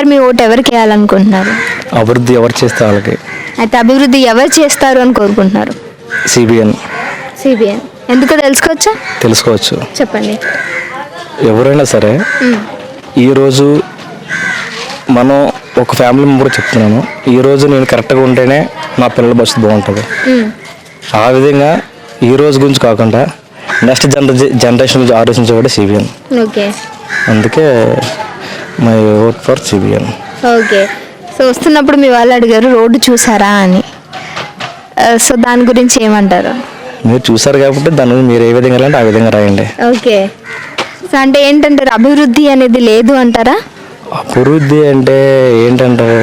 ఈసారి మీ ఓటు ఎవరికి వేయాలనుకుంటున్నారు? అభివృద్ధి ఎవరు చేస్తే వాళ్ళకి. అయితే అభివృద్ధి ఎవరు చేస్తారు అని కోరుకుంటున్నారు? సిబిఎన్. సిబిఎన్. ఎందుకో తెలుసుకోవచ్చా? తెలుసుకోవచ్చు. చెప్పండి. ఎవరైనా సరే ఈరోజు మనం ఒక ఫ్యామిలీ మెంబర్ చెప్తున్నాను. ఈరోజు నేను కరెక్ట్గా ఉంటేనే నా పిల్లల భవిష్యత్తు బాగుంటుంది. ఆ విధంగా ఈ రోజు గురించి కాకుండా నెక్స్ట్ జనరే జనరేషన్ గురించి ఆలోచించేవాడు సిబిఎన్. ఓకే. అందుకే my vote for CBN okay. So వస్తున్నప్పుడు మీ వాళ్ళు అడిగారు రోడ్డు చూసారా? అని. సో దాని గురించి ఏమంటారు? మీరు చూసారు కాబట్టి దాని గురించి మీరు ఏ విధంగా ఆ విధంగా రాయండి. ఓకే. సో అంటే ఏంటంటారు అభివృద్ధి అనేది లేదు అంటారా? అభివృద్ధి అంటే ఏంటంటారు?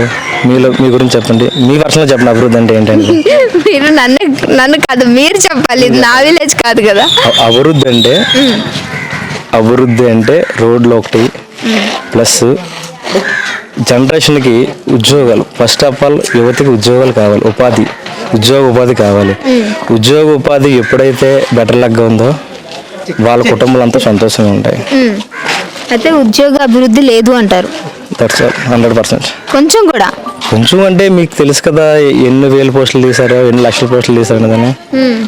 మీలో మీ గురించి చెప్పండి. మీ వర్షంలో చెప్పండి అభివృద్ధి అంటే ఏంటంటే మీరు నన్ను నన్ను కాదు మీరు చెప్పాలి. ఇది నా విలేజ్ కాదు కదా. అభివృద్ధి అంటే అభివృద్ధి అంటే రోడ్లు ఒకటి ప్లస్ జనరేషన్కి ఉద్యోగాలు. ఫస్ట్ ఆఫ్ ఆల్ యువతకి ఉద్యోగాలు కావాలి. ఉపాధి. ఉద్యోగ ఉపాధి కావాలి. ఉద్యోగ ఉపాధి ఎప్పుడైతే బెటర్ లగ్గా ఉందో వాళ్ళ కుటుంబాలు అంతా సంతోషంగా ఉంటాయి. అయితే ఉద్యోగ అభివృద్ధి లేదు అంటారు. హండ్రెడ్ పర్సెంట్ కొంచెం కూడా. కొంచెం అంటే మీకు తెలుసు కదా ఎన్ని వేల పోస్టులు తీసారో ఎన్ని లక్షల పోస్టులు తీసారు ఉమ్.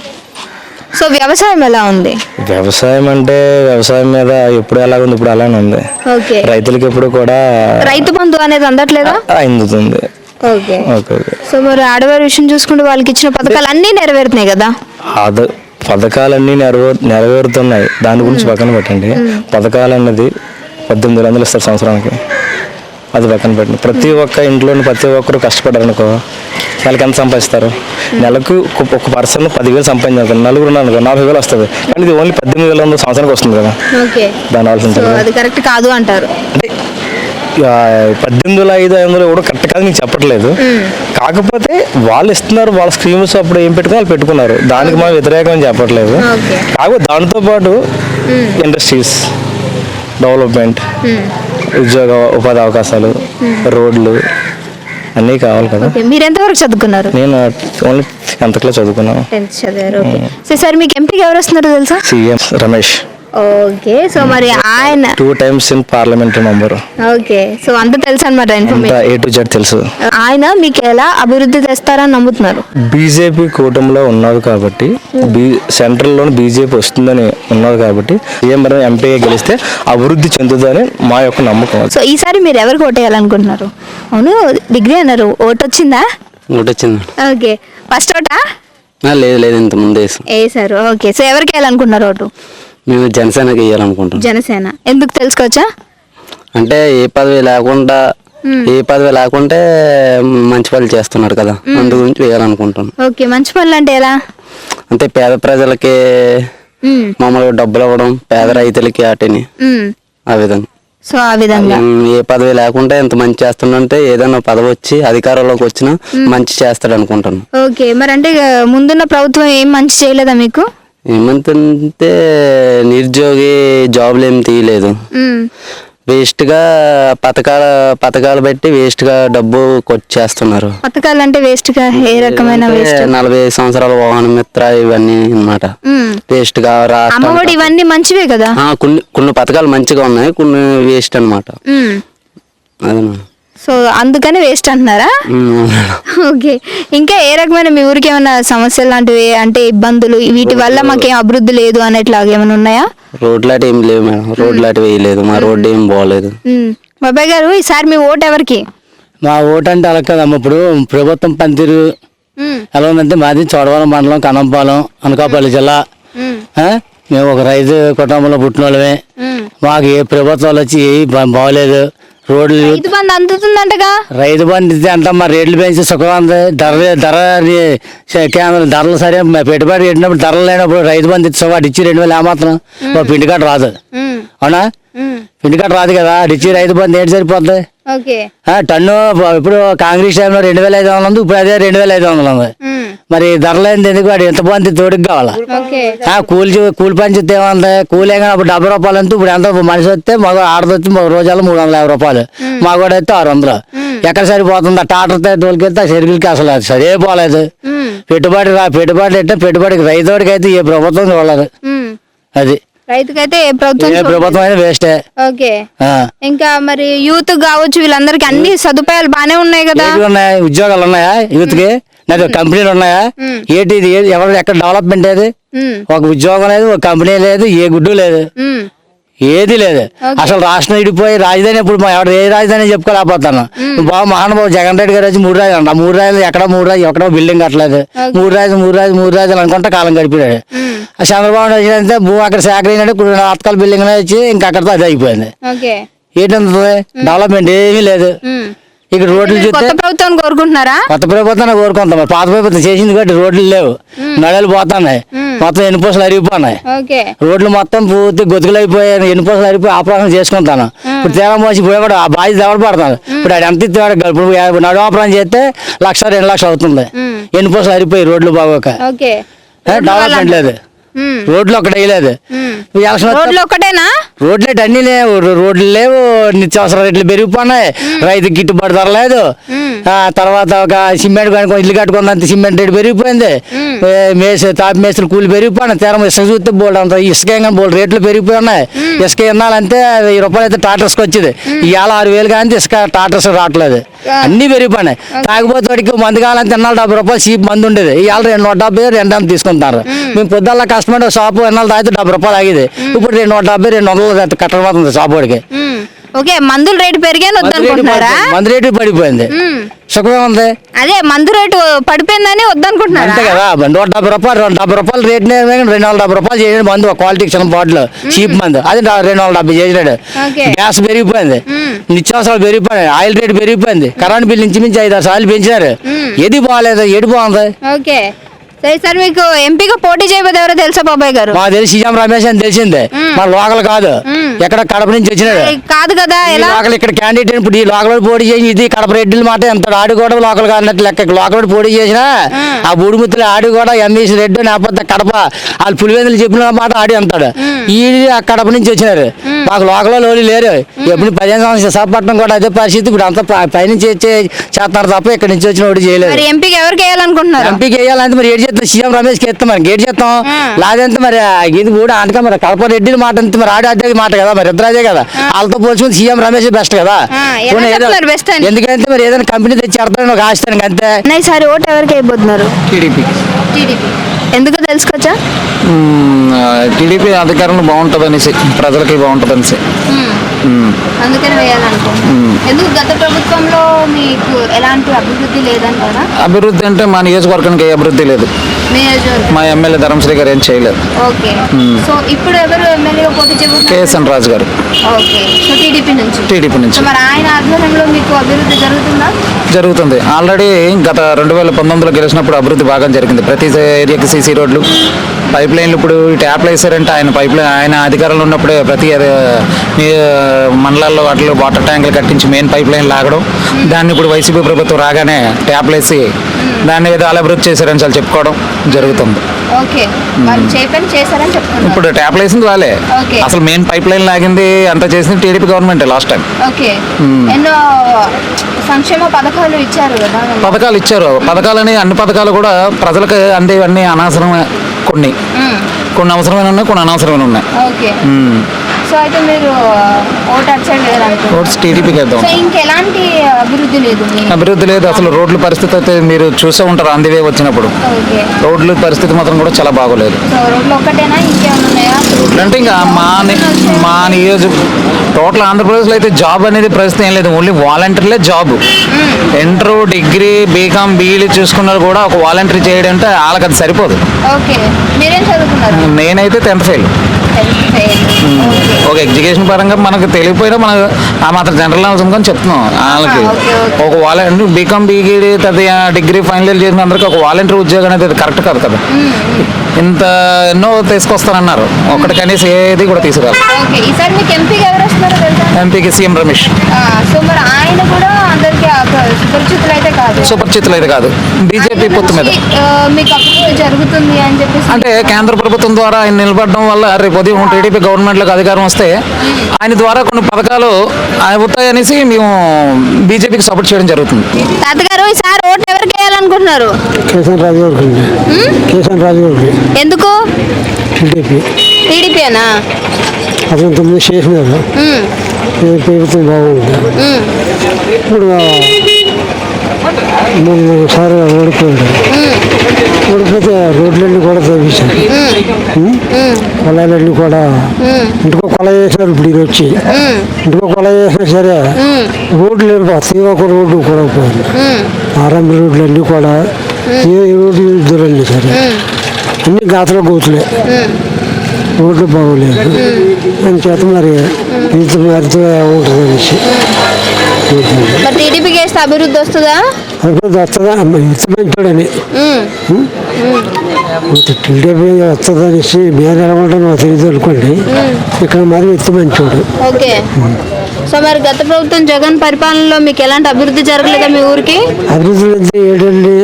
సో వ్యవసాయం ఎలా ఉంది? వ్యవసాయం అంటే వ్యవసాయం మీద ఎప్పుడు ఎలా ఉంది ఇప్పుడు అలానే ఉంది. ఓకే. రైతులకి ఎప్పుడు కూడా రైతు బంధు అనేది అందట్లేదా? అందుతుంది. ఓకే. సో మరి ఆడవారి విషయం చూసుకుంటే వాళ్ళకి ఇచ్చిన పథకాలు అన్నీ నెరవేరుతున్నాయి కదా? అద పథకాలన్నీ నెరవే నెరవేరుతున్నాయి. దాని గురించి పక్కన పెట్టండి. పథకాలు అన్నది పద్దెనిమిది వందలు ఇస్తారు సంవత్సరానికి. అది పక్కన పెట్టండి. ప్రతి ఒక్క ఇంట్లోని ప్రతి ఒక్కరు కష్టపడ్డారు అనుకో నెలకి ఎంత సంపాదిస్తారు? నెలకు ఒక- పర్సన్ పదివేలు సంపాదించారు నలుగురు అనుకో నలభై వేలు వస్తుంది. కానీ ఇది ఓన్లీ పద్దెనిమిది వేల వందల సంవత్సరానికి వస్తుంది కదా. దాని సో ఆలోచించాలి అది కరెక్ట్ కాదు అంటారు. పద్దెనిమిది వేల ఐదు ఐదు వందలు కూడా కరెక్ట్ కాదు నేను చెప్పట్లేదు. కాకపోతే వాళ్ళు ఇస్తున్నారు వాళ్ళ స్కీమ్స్ అప్పుడు ఏం పెట్టుకుని వాళ్ళు పెట్టుకున్నారు. దానికి మనం వ్యతిరేకం అని చెప్పట్లేదు. కాకపోతే దాంతో పాటు ఇండస్ట్రీస్ డెవలప్మెంట్ ఉద్యోగ ఉపాధి అవకాశాలు రోడ్లు అన్నీ కావాలి కదా. ఓకే మీరు ఎంతవరకు చదువుకున్నారు? నేను ఓన్లీ టెన్త్ క్లాస్ చదువుకున్నాను. టెన్త్ చదివారు ఓకే సో సార్ మీకు ఎంపీకి ఎవరు వస్తున్నారో తెలుసా? సీఎం రమేష్. ఓకే సో మరి ఆయన two times in parliamentary member okay so అంత తెలుసు అనమాట ఏ టు జెడ్ తెలుసు. ఆయన మీకు ఎలా అభివృద్ధి తెస్తారని నమ్ముతున్నారు? బీజేపీ కూటమిలో ఉన్నది కాబట్టి బీ సెంట్రల్లో బీజేపీ వస్తుందని ఉన్నది కాబట్టి సీఎం మరి ఎంపీ గెలిస్తే అభివృద్ధి చెందుతుందని మా యొక్క నమ్మకం సో ఈసారి మీరు ఎవరికి ఓటేయాలనుకుంటున్నారు? అవును డిగ్రీ అన్నారు. ఓటు వచ్చిందా ఒకటి వచ్చింది ఓకే ఫస్ట్ ఓటా? లేదు లేదు ఇంత ముందే వేసాం. వేసారు. ఓకే సో ఎవరికి వేయాలనుకుంటున్నారు ఓటు? మేము జనసేనకి వేయాలనుకుంటున్నాం. జనసేన. ఎందుకు తెలుసుకోవచ్చా? అంటే ఏ పదవి లేకుండా ఏ పదవి లేకుంటే మంచి పనులు చేస్తున్నాడు కదా. అందు గురించి వేయాలనుకుంటున్నాం. ఓకే మంచి పనులు అంటే ఎలా? అంటే పేద ప్రజలకి మామూలుగా డబ్బులు ఇవ్వడం పేద రైతులకి వాటిని. ఆ విధంగా. సో ఆ విధంగా. ఏ పదవి లేకుంటే ఎంత మంచి చేస్తుందంటే ఏదైనా పదవి వచ్చి అధికారంలోకి వచ్చినా మంచి చేస్తాడు అనుకుంటున్నాను ఓకే మరి అంటే ముందున్న ప్రభుత్వం ఏం మంచి చేయలేదా మీకు? ఏమంటే నిరుద్యోగి జాబులు ఏం తీయలేదు వేస్ట్గా పథకాల పథకాలు పెట్టి వేస్ట్గా డబ్బు కొచ్చేస్తున్నారు. పథకాలు అంటే వేస్ట్గా ఏ రకమైన నలభై సంవత్సరాల వాహన మిత్ర ఇవన్నీ అన్నమాట. వేస్ట్గా రాష్ట్రం అమ్మఒడి ఇవన్నీ మంచివే కదా? కొన్ని కొన్ని పథకాలు మంచిగా ఉన్నాయి కొన్ని వేస్ట్ అనమాట అదే సో అందుకని వేస్ట్ అంటున్నారా? ఓకే ఇంకా ఏ రకమైన మీ ఊరికి ఏమైనా సమస్యలు లాంటివి అంటే ఇబ్బందులు వీటి వల్ల మాకేం అభివృద్ధి లేదు అనేట్లాగా ఏమైనా ఉన్నాయా? రోడ్లాట ఏం లేవు మేడం. రోడ్లాట వేయలేదు. మా రోడ్డు ఏం బాగోలేదు బాబాయ్ గారు ఈసారి మీ ఓటు ఎవరికి? మా ఓటు అంటే అలా కదమ్మ. ఇప్పుడు ప్రభుత్వం పనితీరు ఎలా ఉందంటే మాది చోడవరం మండలం కనంపాలెం అనకాపల్లి జిల్లా? మేము. ఒక రైతు కుటుంబంలో పుట్టిన వాళ్ళమే. మాకు ఏ ప్రభుత్వాలు వచ్చి ఏ బాగోలేదు. రోడ్లు రైతు బంధు అందుతుందంటగా? రైతు బంధు ఇస్తే అంతా మా రేట్లు పెంచి సుఖం ఉంది ధర ధర కేంద్రం ధరలు సరే మా పెట్టుబడి పెట్టినప్పుడు ధరలు లేనప్పుడు రైతు బంధు ఇస్తే వాడు ఇచ్చి రెండు వేలు ఏమాత్రం. ఓ పిండి కార్డు రాదు. అవునా? పిండి కార్డు రాదు కదా ఇచ్చి రైతు బంధు ఏంటి ఆ, టన్ను ఇప్పుడు కాంగ్రెస్ టైంలో రెండు వేల ఐదు వందలు ఉంది ఇప్పుడు అదే రెండు వేల ఐదు వందలు ఉంది. మరి ధరలేంది ఎందుకు వాడు? ఎంత మంది తోడుకు కావాలా? కూలి చే- కూలి పని చేస్తే ఏమంది? కూలి ఏమైనా అప్పుడు డెబ్బై రూపాయలు అంతా. ఇప్పుడు ఎంత మనిషి వస్తే మగ ఆడది వచ్చి మగ రోజాలు మూడు వందల యాభై రూపాయలు. మగవాడు అయితే ఆరు వందలు. ఎక్కడ సరిపోతుంది? టాటర్తో తోలికెళ్తే సరిగిలికి అసలు అది సరే పోలేదు ఉమ్, పెట్టుబడి రా పెట్టుబడి అంటే పెట్టుబడికి రైతుడికి అయితే ఏ ప్రభుత్వం చూడలేదు. అది. రైతుకైతే ఏ ప్రభుత్వం వేస్టే. ఓకే. ఇంకా మరి యూత్ కావచ్చు వీళ్ళందరికీ అన్ని సదుపాయాలు బానే ఉన్నాయి కదా? ఉన్నాయి? ఉద్యోగాలు ఉన్నాయా యూత్కి లేదా కంపెనీలు ఉన్నాయా? ఏంటి ఇది? ఏది- ఎవరు ఎక్కడ డెవలప్మెంట్ ఏది? ఒక ఉద్యోగం లేదు ఒక కంపెనీ లేదు ఏ గుడ్డు లేదు. ఏది లేదు. అసలు రాష్ట్రం ఇడిపోయి రాజధాని ఇప్పుడు ఎవరు ఏ రాజధాని చెప్పుకోలేకపోతాను. బాబు మహానుభావు జగన్ రెడ్డి గారు వచ్చి మూడు రాజులు అంట మూడు రాజులు ఎక్కడో మూడు రాజు ఎక్కడో బిల్డింగ్ కట్టలేదు. మూడు రాజులు మూడు రాజులు మూడు రాజులు అనుకుంటా కాలం గడిపాడు ఆ చంద్రబాబు నాయుడు వచ్చినంతే భూమి అక్కడ సేకరించాడు ఇప్పుడు నాటకాల బిల్డింగ్ వచ్చి ఇంకా అక్కడతో అది అయిపోయింది. ఏంటంటే డెవలప్మెంట్ ఏమీ లేదు. ఇక్కడ రోడ్లు చూస్తే కొత్త ప్రభుత్వం కోరుకుంటున్నారా? కొత్త ప్రభుత్వం కోరుకుంటాం పాత ప్రభుత్వం చేసింది కాబట్టి రోడ్లు లేవు. నడలు పోతున్నాయి. మొత్తం ఎన్నిపోసలు అరిగిపోయినాయి. రోడ్లు మొత్తం పూర్తి గొతుకులు అయిపోయాయి ఎన్నిపోసలు అరిగిపోయి ఆపరేషన్ చేసుకుంటాను. ఇప్పుడు తేడా మోసి పోయి కూడా ఆ బాధ్యత ఎవరు పడతాను ఇప్పుడు ఆడు ఎంత ఇస్తాడు ఇప్పుడు నడు ఆపరేషన్ చేస్తే లక్ష రెండు లక్షలు అవుతుంది. ఎన్నిపోసలు అరిగిపోయి రోడ్లు బాగోక. డెవలప్మెంట్ లేదు. రోడ్లు ఒకటి వేయలేదు. వస్తే రోడ్లు ఒక్కటేనా రోడ్లు అన్ని లేవు. రోడ్లు లేవు. నిత్యావసర రేట్లు పెరిగిపోయినాయి. రైతుకి గిట్టుబాటు ధర లేదు. ఆ తర్వాత ఒక సిమెంట్ కనుక ఇల్లు కట్టుకున్నంత సిమెంట్ రేటు పెరిగిపోయింది. మేసి తాపి మేస్తులు కూలి పెరిగిపోయినాయి. తీరం ఇసుక చూస్తే బోల్డ్ అంత ఇసుక ఏం బోల్డ్ రేట్లు పెరిగిపోయి ఉన్నాయి ఇసుక ఇన్నాళ్ళంటే వెయ్యి రూపాయలు అయితే టాటర్స్కి వచ్చింది. ఇవాళ ఆరు వేలు కానీ ఇసుక టాటర్స్ రావట్లేదు. అన్ని పెరిగిపోయినాయి. తాగిపోతే వాడికి మందు కావాలంటే ఎన్నాళ్ళు డెబ్బై రూపాయలు చీప్ మందు ఉండేది. ఇవాళ రెండు నూట డెబ్బై రెండు తీసుకుంటారు మేము. పొద్దున్న కస్టమర్ షాపు ఎన్నాళ్ళు తాగితే డెబ్బై రూపాయలు ఆగేది. ఇప్పుడు రెండు నూట డెబ్బై రెండు వందలు కట్టబోతుంది షాప్ వాడికి. ఓకే మందుల రేటు పెరిగాని మందు రేటు వద్దనుకుంటున్నారా. మందు రేటు పడిపోయింది. సుఖమే ఉంది. అదే మందు రేటు పడిపోయిందని వద్దనుకుంటున్నారా? అంతే కదా నూట డెబ్బై రూపాయలు రెండు డెబ్బై రూపాయలు రేట్ రెండు వందల డెబ్బై రూపాయలు చేసిన మందు క్వాలిటీ చిన్న బాటిల్ చీప్ మందు. అది రెండు వందల డెబ్బై చేసినాడు. గ్యాస్ పెరిగిపోయింది. నిత్యావసరాలు పెరిగిపోయినాయి. ఆయిల్ రేట్ పెరిగిపోయింది. కరెంట్ బిల్ నుంచి మించి ఐదు ఆరు సార్లు పెంచినారు. ఏది బాగాలేదు ఏది బాగుంది? ఓకే. సరే సార్ మీకు ఎంపీగా పోటీ చేయబోతే ఎవరో తెలుసా బాబాయ్ గారు? మాకు తెలిసి సీఎం రమేష్ అని తెలిసిందే. మన లోకల్ కాదు. ఎక్కడ కడప నుంచి వచ్చినాడు. కాదు కదా ఎలా? లోకల్ ఇక్కడ క్యాండిడేట్ ఇప్పుడు ఈ లోకల్ పోటీ చేసి ఇది కడప రెడ్డిల మాట ఎంత ఆడు కూడా లోకల్ కానట్టు లెక్క. లోకల్ పోటీ చేసినా ఆ బూడిముత్తులు ఆడు కూడా ఎంఈసి రెడ్డి లేకపోతే కడప వాళ్ళు పులివెందులు చెప్పిన మాట ఆడి అంటాడు. ఈ ఆ కడప నుంచి వచ్చినారు. మాకు లోకల్ వాళ్ళు లేరు. ఎప్పుడు పదిహేను సంవత్సరాలు విశాఖపట్నం కూడా అదే పరిస్థితి. ఇప్పుడు అంతా పైనుంచి చేస్తున్నారు తప్ప ఇక్కడ నుంచి వచ్చిన వాడు చేయలేదు. ఎంపీకి ఎవరికి వేయాలనుకుంటున్నారు? ఎంపీకి వేయాలంటే మరి చేస్తాం సీఎం రమేష్కి ఇస్తాం మరి. గేట్ చేస్తాం. లేదంటే మరి? ఆ ఇది కూడా అందుకే మరి కడప రెడ్డి మాట అంతే మరి ఆడి అదే మాట కదా మరి. ఇద్దరు కదా. వాళ్ళతో పోల్చుకుని సీఎం రమేష్ బెస్ట్ కదా? ఎందుకంటే మరి ఏదైనా కంపెనీ తెచ్చి ఆడతాను ఒక ఆశతానికి అంతే. ఈసారి ఓటు ఎవరికి అయిపోతున్నారు? టీడీపీ. టీడీపీ. ఎందుకు తెలుసుకోవచ్చా? టీడీపీ అధికారంలో బాగుంటుంది అనేసి ప్రజలకి బాగుంటుంది అనేసి అందుకని వేయాలనుకుంటున్నాను. ఎందుకు గత ప్రభుత్వంలో మీకు ఎలాంటి అభివృద్ధి లేదంటారా? అభివృద్ధి అంటే మా నియోజకవర్గానికి ఏ అభివృద్ధి లేదు. మా ఎమ్మెల్యే ధర్మశ్రీ గారు ఏం చేయలేదు. సో ఇప్పుడు ఎవరు ఎమ్మెల్యేగా పోటీ చేయబోతున్నారు KSN Raju garu. Okay. So TDP నుంచి. టీడీపీ సో నుంచి మరి ఆయన ఆధ్వర్యంలో మీకు అభివృద్ధి జరుగుతుందా? జరుగుతుంది. ఆల్రెడీ గత రెండు వేల పంతొమ్మిదిలో గెలిచినప్పుడు అభివృద్ధి బాగా జరిగింది. ప్రతి ఏరియాకి సీసీ రోడ్లు పైప్ లైన్లు ఇప్పుడు ట్యాప్లు వేసారంటే ఆయన పైప్ లైన్ ఆయన అధికారంలో ఉన్నప్పుడే ప్రతి మండలాల్లో వాటిలో వాటర్ ట్యాంకులు కట్టించి మెయిన్ పైప్ లైన్ లాగడం. దాన్ని ఇప్పుడు వైసీపీ ప్రభుత్వం రాగానే ట్యాప్లు వేసి దాన్ని ఏదో అభివృద్ధి చేశారని చాలా చెప్పుకోవడం జరుగుతుంది. ఓకే. చేశారని ఇప్పుడు ట్యాప్లు వేసింది వాళ్ళే. అసలు మెయిన్ పైప్ లైన్ లాగింది అంతా చేసింది TDP government last time. Okay. ఎన్నో సంక్షేమ పథకాలు ఇచ్చారు కదా. పథకాలు ఇచ్చారు. పథకాలని అన్ని పథకాలు కూడా ప్రజలకు అందేవన్నీ అనవసరమే కొన్ని. కొన్ని అవసరమైన ఉన్నాయి కొన్ని అనవసరమైన ఉన్నాయి. ఓకే. సో అయితే మీరు ఓటు అచ్చండి ఓట్స్ టీడీపీకి వేద్దాం. సో ఇంకెలాంటి అభివృద్ధి లేదు మీ? అభివృద్ధి లేదు. అసలు రోడ్ల పరిస్థితి అయితే మీరు చూసే ఉంటారు అందివే వచ్చినప్పుడు. ఓకే. రోడ్ల పరిస్థితి మాత్రం కూడా చాలా బాగోలేదు. సో రోడ్లు ఒక్కటేనా? ఇంకేమైనా ఉన్నాయా? రోడ్లు అంటే ఇంకా మా ని- మా నియోజక టోటల్ ఆంధ్రప్రదేశ్లో అయితే జాబ్ అనేది పరిస్థితి ఏం లేదు. Only వాలంటీర్లే job. Inter degree B Com B Ed చూసుకున్నారు కూడా ఒక వాలంటీర్ చేయడం అంటే వాళ్ళకి అది సరిపోదు. ఓకే. మీరేం చదువుకున్నారు? నేనైతే టెన్త్ ఫెయిల్. ఒక ఎడ్యుకేషన్ పరంగా మనకు తెలియపోయినా మనకు ఆ మాత్రం జనరల్ నాలెడ్జ్ ఉందని చెప్తున్నాం వాళ్ళకి. ఓకే. ఒక volunteer B Com B Ed తర్వాత డిగ్రీ ఫైనల్ ఇయర్ చేసిన అందరికీ ఒక వాలంటీర్ ఉద్యోగం అనేది కరెక్ట్ కాదు కదా. ఇంత ఎన్నో తీసుకొస్తానన్నారు. ఒకటి కనీసం ఏది కూడా తెలుసా? ఎంపీకి సీఎం రమేష్. అందరికి సుపరిచితులు అయితే కాదు. బీజేపీ పొత్తు మీద. అంటే కేంద్ర ప్రభుత్వం ద్వారా ఆయన నిలబడడం వల్ల రేపు ఉదయం టీడీపీ గవర్నమెంట్లకు అధికారం వస్తే ఆయన ద్వారా కొన్ని పథకాలు అవుతాయనేసి మేము బీజేపీకి సపోర్ట్ చేయడం జరుగుతుంది. తాతగారు ఈసారి ఓటు ఎవరికి వేయాలనుకుంటున్నారు? కేసీఆర్ రాజు గారికి రాజు గారికి ఎందుకు? టీడీపీ. టీడీపీనా అతను తొమ్మిది చేసినారు ప్రభుత్వం బాగుంది? ఇప్పుడు మొన్నసారి ఓడిపోయాడు. ఓడిపోతే రోడ్లన్నీ కూడా తవ్వించారు ఉం? పొలాలన్నీ కూడా ఇంటికో కొల చేశారు ఇప్పుడు ఇది వచ్చి. ఇంటికో కొల చేసినా సరే రోడ్లు లేవు ప్రతి ఒక్క రోడ్డు కూడా పోయింది. ఆరంభ రోడ్లు అన్నీ కూడా ఏ రోడ్డు దూరండి సరే. అన్ని గాతలో. గోతులే రోడ్లు బాగోలేదు. అని చేత మరి ఇంత మరితో ఉంటుంది అనేసి మరి టీడీపీకి వేస్తే అభివృద్ధి వస్తుందా? అభివృద్ధి వస్తుందా? ఇంత మంచోడని. టీడీపీ వస్తుంది అనేసి మేము తెలియదు అనుకోండి. ఇక్కడ మరి ఇంత మంచోడు. ఓకే. సో మరి గత ప్రభుత్వం జగన్ పరిపాలనలో మీకు ఎలాంటి అభివృద్ధి జరగలేదా మీ ఊరికి? అభివృద్ధి అంతే ఏంటండి.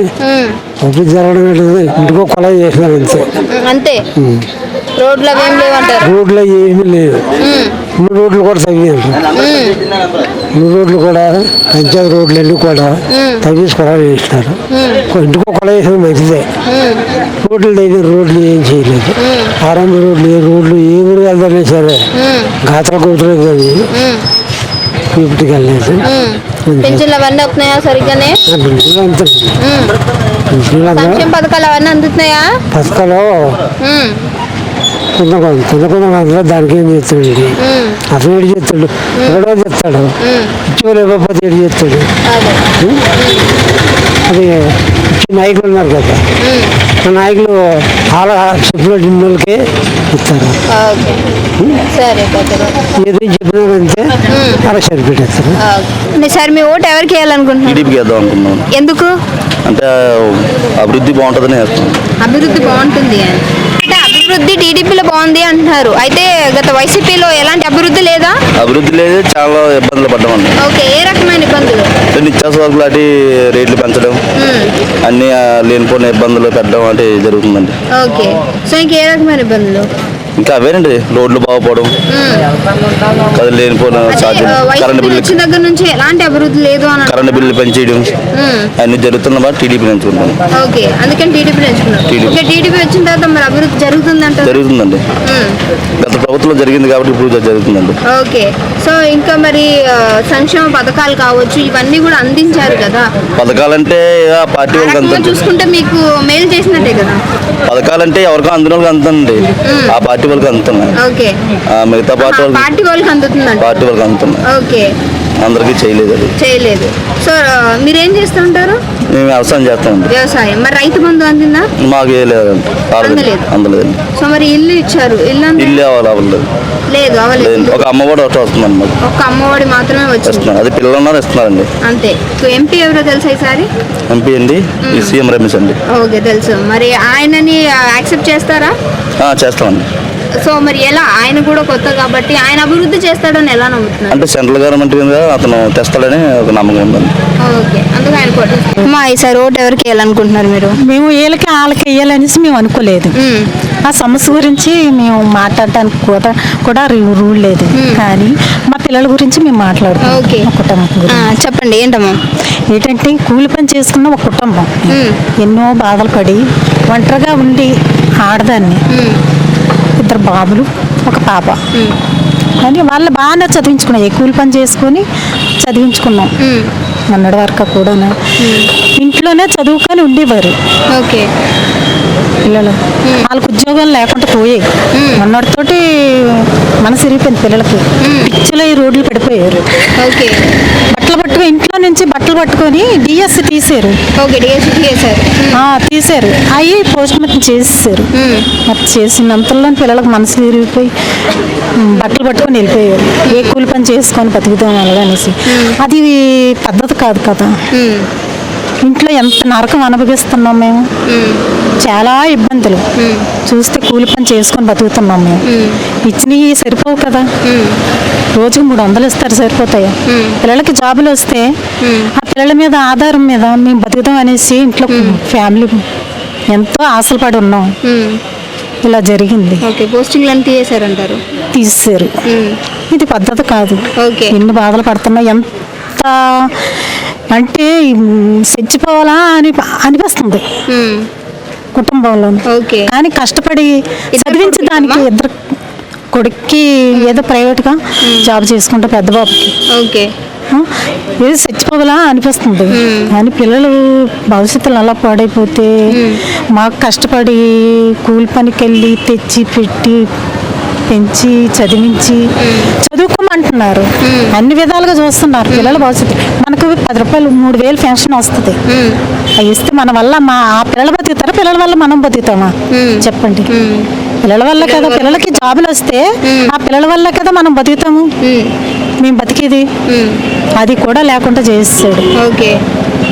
అభివృద్ధి జరగడం ఏంటంటే ఇంటికో కొల చేసినారు అంతే. అంతే. రోడ్లు అవేం లేవంటారు? రోడ్లు ఏమీ లేవు. రోడ్లు కూడా తగ్గారు రోడ్లు కూడా పంచాయతీ రోడ్లు అన్నీ కూడా తగ్గించి కొల చేసినారు. ఇంటికో మంచిదే. రోడ్లు దగ్గర రోడ్లు ఏం చేయలేదు. ఆరంభ రోడ్లు ఏ రోడ్లు ఏ ఊరు వెళ్తానే సరే గాతల కూతురు కానీ ఇంటికి వెళ్ళలేదు. పింఛన్లు అవన్నీ వస్తున్నాయా సరిగ్గానే? సంక్షేమ పథకాలు అవన్నీ అందుతున్నాయా? పథకాలు కొంత అందులో దానికి ఏం చేస్తాడు ఇది? ఉమ్. అతను ఏడు చేస్తాడు? ఎవడో చెప్తాడు. ఇచ్చేవాళ్ళు ఇవ్వకపోతే ఏడు చేస్తాడు? అదే. నాయకులు ఉన్నారు కదా. ఆ నాయకులు వాళ్ళ చెప్పిన వాళ్ళకే ఇస్తారు. ఓకే. సరే పెద్దగా ఏదో చెప్పినారంటే అలా సరిపెట్టేస్తారు. సార్ మీ ఓటు ఎవరికి వేయాలనుకుంటున్నారు? టీడీపీకి వేద్దాం అనుకున్నాను ఎందుకు? అంటే అభివృద్ధి బాగుంటుందని వేస్తాం. అభివృద్ధి బాగుంటుంది అభివృద్ధి టీడీపీలో బాగుంది అంటున్నారు. అయితే గత వైసీపీలో ఎలాంటి అభివృద్ధి లేదా? అభివృద్ధి లేదు చాలా ఇబ్బందులు పడ్డామండి ఓకే ఏ రకమైన ఇబ్బందులు? నిత్యావసర సరుకులు అటు రేట్లు పెంచడం అన్ని లేనిపోయిన ఇబ్బందులు పెట్టడం అంటే జరుగుతుందండి. ఓకే సో ఇంకే రకమైన ఇబ్బందులు? ఇంకా అవేనండి రోడ్లు బాగుపోవడం అది లేనిపోయిన కరెంట్ బిల్లు వచ్చిన దగ్గర నుంచి ఎలాంటి అభివృద్ధి లేదు అని కరెంట్ బిల్లు పెంచేయడం అన్ని జరుగుతున్న టీడీపీ ఓకే అందుకని టీడీపీ వచ్చిన తర్వాత మరి అభివృద్ధి జరుగుతుందంట జరుగుతుందండి. గత ప్రభుత్వంలో జరిగింది కాబట్టి ఇప్పుడు జరుగుతుందండి. ఓకే. సో ఇంకా మరి సంక్షేమ పథకాలు కావచ్చు ఇవన్నీ కూడా అందించారు కదా. పథకాలంటే పార్టీ చూసుకుంటే మీకు మేలు చేసినట్టే కదా. పథకాలంటే ఎవరికో అందిన వాళ్ళకి అంతండి ఆ పార్టీ వాళ్ళకి అందుతున్నాయి. మిగతా పార్టీ వాళ్ళకి పార్టీ వాళ్ళకి అందుతుందంట పార్టీ వాళ్ళకి అందుతున్నాయి. ఓకే. అందరికీ చేయలేదు అది. చేయలేదు. సో మీరేం చేస్తుంటారు? మేము వ్యవసాయం చేస్తామండి వ్యవసాయం. మరి రైతు బంధు అందిందా? మాకు ఏ రాలేదండి అందలేదు. సో మరి ఇల్లు ఇచ్చారు. ఇల్లు ఇల్లు అవ్వాలి అవ్వలేదు లేదు అవ్వలేదు ఒక అమ్మఒడి ఒకటి వస్తుందండి మాకు. ఒక్క అమ్మఒడి మాత్రమే వచ్చింది. అది పిల్లలు ఉన్నారు ఇస్తున్నారండి. అంతే. సో ఎంపీ ఎవరో తెలుసా ఈసారి? ఎంపీ అండి సీఎం రమేష్ అండి. ఓకే తెలుసు. మరి ఆయనని యాక్సెప్ట్ చేస్తారా? ఆ, చేస్తామండి. సో మరి ఎలా? ఆయన కూడా కొత్త కాబట్టి ఆయన అభివృద్ధి చేస్తాడని ఎలా నమ్ముతున్నారు? అంటే సెంట్రల్ గవర్నమెంట్ మీద అతను తెస్తాడని ఒక నమ్మకం ఉందండి. ఓకే. అందుకు ఆయన అమ్మా ఈసారి ఓటు ఎవరికి వేయాలనుకుంటున్నారు మీరు? మేము వీళ్ళకి వాళ్ళకి వేయాలనేసి మేము అనుకోలేదు. ఆ సమస్య గురించి మేము మాట్లాడటానికి కూడా కూడా రూల్ లేదు. కానీ మా పిల్లల గురించి మేము మాట్లాడుతాం ఓకే. మా కుటుంబం గురించి. చెప్పండి ఏంటమ్మా? ఏంటంటే కూలి పని చేసుకున్న ఒక కుటుంబం. ఎన్నో బాధలు పడి ఒంటరిగా ఉండి ఆడదాన్ని. ఇద్దరు బాబులు ఒక పాప. కానీ వాళ్ళు బాగానే చదివించుకున్నాం ఏ కూలి పని చేసుకొని చదివించుకున్నాం మొన్నటి వరకు కూడా ఇంట్లోనే చదువుకొని ఉండేవారు. ఓకే. పిల్లలు. వాళ్ళకి ఉద్యోగం లేకుండా పోయాయి. మొన్నటితోటి మనసు ఇరిగిపోయింది పిల్లలకి. పిచ్చిలో ఈ రోడ్లు పడిపోయారు. ఓకే. బట్టలు పట్టుకొని ఇంట్లో నుంచి బట్టలు పట్టుకొని డిఎస్సి తీసారు. ఓకే డిఎస్సి ఆ, తీశారు అవి పోస్ట్ మార్టం చేసేసారు మరి చేసినంతలో పిల్లలకు మనసు విరిగిపోయి బట్టలు పట్టుకొని వెళ్ళిపోయారు. ఏ కూలి పని చేసుకొని బతుకుతాం అలాగనేసి అది పద్ధతి కాదు కదా. ఇంట్లో ఎంత నరకం అనుభవిస్తున్నాం మేము. చాలా ఇబ్బందులు. చూస్తే కూలి పని చేసుకొని బతుకుతున్నాం మేము. ఇచ్చినవి సరిపోవు కదా. రోజుకు మూడు వందలు ఇస్తారు సరిపోతాయి. పిల్లలకి జాబులు వస్తే ఆ పిల్లల మీద ఆధారం మీద మేము బతుకుతాం అనేసి ఇంట్లో ఫ్యామిలీ ఎంతో ఆశలు పడి ఉన్నాం ఇలా జరిగింది. ఓకే పోస్టింగ్లు అని తీసేశారంటారు? తీసేశారు. ఇది పద్ధతి కాదు. ఓకే. ఎన్ని బాధలు పడుతున్నా ఎంత అంటే చచ్చిపోవాలా అని అనిపిస్తుంది. కుటుంబంలో ఓకే. కానీ కష్టపడి చదివించి దానికి ఇద్దరు కొడుక్కి ఏదో ప్రైవేట్గా జాబ్ చేసుకుంటా పెద్ద బాబుకి ఓకే ఏదో చచ్చిపోగలా అనిపిస్తుంది. కానీ పిల్లలు భవిష్యత్తులో అలా పాడైపోతే మాకు కష్టపడి కూలి పనికి వెళ్ళి తెచ్చి పెట్టి పెంచి చదివించి చదువుకోమంటున్నారు. అన్ని విధాలుగా చూస్తున్నారు పిల్లల భవిష్యత్తు. మనకు పది రూపాయలు మూడు వేలు పెన్షన్ వస్తుంది. అవి ఇస్తే మన వల్ల మా ఆ పిల్లలు బతుకుతారా పిల్లల వల్ల మనం బతుకుతామా? చెప్పండి. పిల్లల వల్ల కదా పిల్లలకి జాబులు వస్తే ఆ పిల్లల వల్ల కదా మనం బతుకుతాము? మేము. బతికేది? అది కూడా లేకుండా చేస్తాడు ఓకే.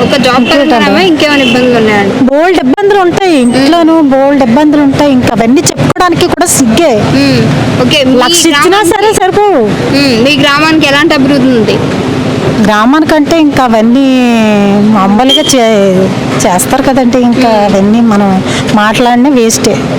ఒక జాబ్ పరంగానేమా ఇంకేమైనా ఇబ్బందులు ఉన్నాయండి బోల్డ్ ఇబ్బందులు ఉంటాయి ఇంట్లోనూ బోల్డ్ ఇబ్బందులు ఉంటాయి. ఇంకా అవన్నీ చెప్పుకోవడానికి కూడా సిగ్గే. ఓకే లక్ష ఇచ్చినా సరే సరిపోవు. మీ గ్రామానికి ఎలాంటి అభివృద్ధి ఉంది? గ్రామానికంటే ఇంకా అవన్నీ మామూలుగా చే చేస్తారు కదండి. ఇంకా అవన్నీ మనం మాట్లాడినా వేస్టే.